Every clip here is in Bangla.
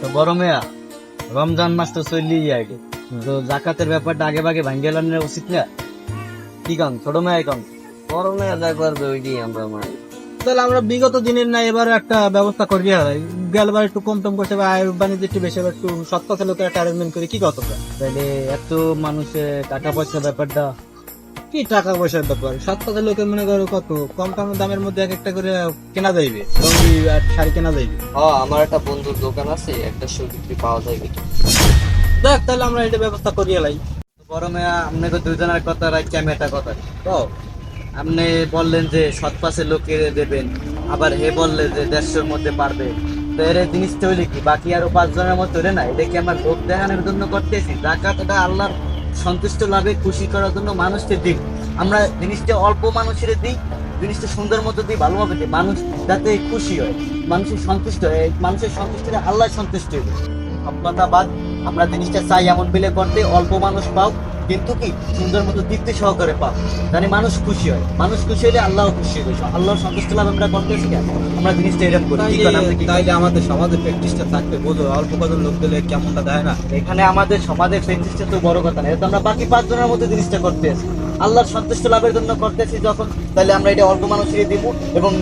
তো বড় মেয়া রমজান মাস তো চললেই আগে তো জাকাতের ব্যাপারটা আগে ভাগে ভাঙ্গে নেওয়া উচিত না? কি কাম ছোট মেয়া কাম বড় মেয়ে যা করবে ওইটাই আমরা মানি। তাহলে আমরা বিগত দিনের না এবার একটা ব্যবস্থা করি গেলবার একটু কম টম করতে আয় বাণিজ্য একটু বেশি একটু সৎ কথা লোকের একটা অ্যারেঞ্জমেন্ট করি কি কত তাহলে এত মানুষের টাকা পয়সা ব্যাপারটা কি টাকা পয়সার ব্যাপার? সৎ কথা লোকের মনে করো কত? কম কম দামের মধ্যে এক একটা করে কেনা যাইবে। রঙি আর শাড়ি কেনা যাইবে। হ্যাঁ আমার একটা বন্ধুর দোকান আছে একটা শো বিক্রি পাওয়া যায় দেখ তাহলে আমরা এটা ব্যবস্থা করি এলাই বড় মেয়া আপনাকে দুজনের কথা রাখছি আমি একটা কথা তো আপনি বললেন যে সৎ পাশে লোকে দেবেন আবার হে বললে যে দেড়শোর মধ্যে পারবে। তো এর জিনিসটা হইলে কি বাকি আরও পাঁচ জনের মতো হইলে না? এটা কি আমরা লোক দেখানোর জন্য করতেছি? জাকাত এটা আল্লাহর সন্তুষ্ট লাভে খুশি করার জন্য মানুষকে দিই আমরা জিনিসটা অল্প মানুষের দিই জিনিসটা সুন্দর মতো দিই, ভালোভাবে দিই। মানুষ যাতে খুশি হয়, মানুষের সন্তুষ্ট হয়, মানুষের সন্তুষ্ট হলে আল্লাহ সন্তুষ্ট হবে বাদ, আমরা জিনিসটা চাই এমন বিলে করতে, অল্প মানুষ পাও কিন্তু কি? সুন্দর মতো তৃপ্তি সহকারে পাও। জানি মানুষ খুশি হয়। মানুষ খুশি হলে আল্লাহ খুশি হবে আল্লাহর সন্তুষ্ট লাভ আমরা করতেছি কেন? আমরা জিনিসটা এরকম করি? তাইলে আমাদের সমাজে প্র্যাকটিসটা থাকবে বোঝো। অল্প কজন লোক দিলে কেমনটা দেয় না? এখানে আমাদের সমাজের প্র্যাকটিসটা তো বড় কথা না। এটা আমরা বাকি পাঁচজনের মধ্যে জিনিসটা করতে আছি আল্লাহর সন্তুষ্ট লাভের জন্য করতেছি যখন তাহলে আমরা এটা অল্প মানুষকে দিব এবং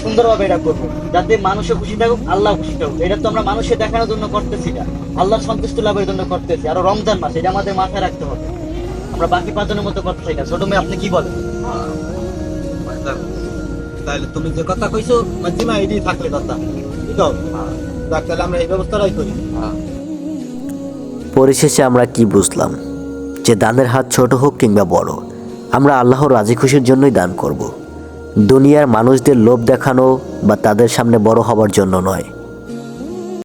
সুন্দরভাবে এটা করব। যাতে মানুষও খুশি থাকুক আল্লাহ খুশি থাকুক। এটা তো আমরা মানুষের দেখানোর জন্য করতেছি না আল্লাহর সন্তুষ্ট লাভের জন্য করতেছি। আর রমজান মাস এটা আমাদের মাথায় রাখতে হবে। আমরা বাকি পাঁচজনের মতো করতে চাই না। ছোট মেয়ে আপনি কি বলেন? তাহলে তুমি যে কথা কইছো মাঝিমা এটাই থাকলে কথা। ঠিক আছে তাহলে আমরা এই ব্যবস্থাটাই করি। পরিশেষে আমরা কি বুঝলাম? যে দানের হাত ছোট হোক কিংবা বড় আমরা আল্লাহর রাজি খুশির জন্যই দান করব। দুনিয়ার মানুষদের লোভ দেখানো বা তাদের সামনে বড় হবার জন্য নয়।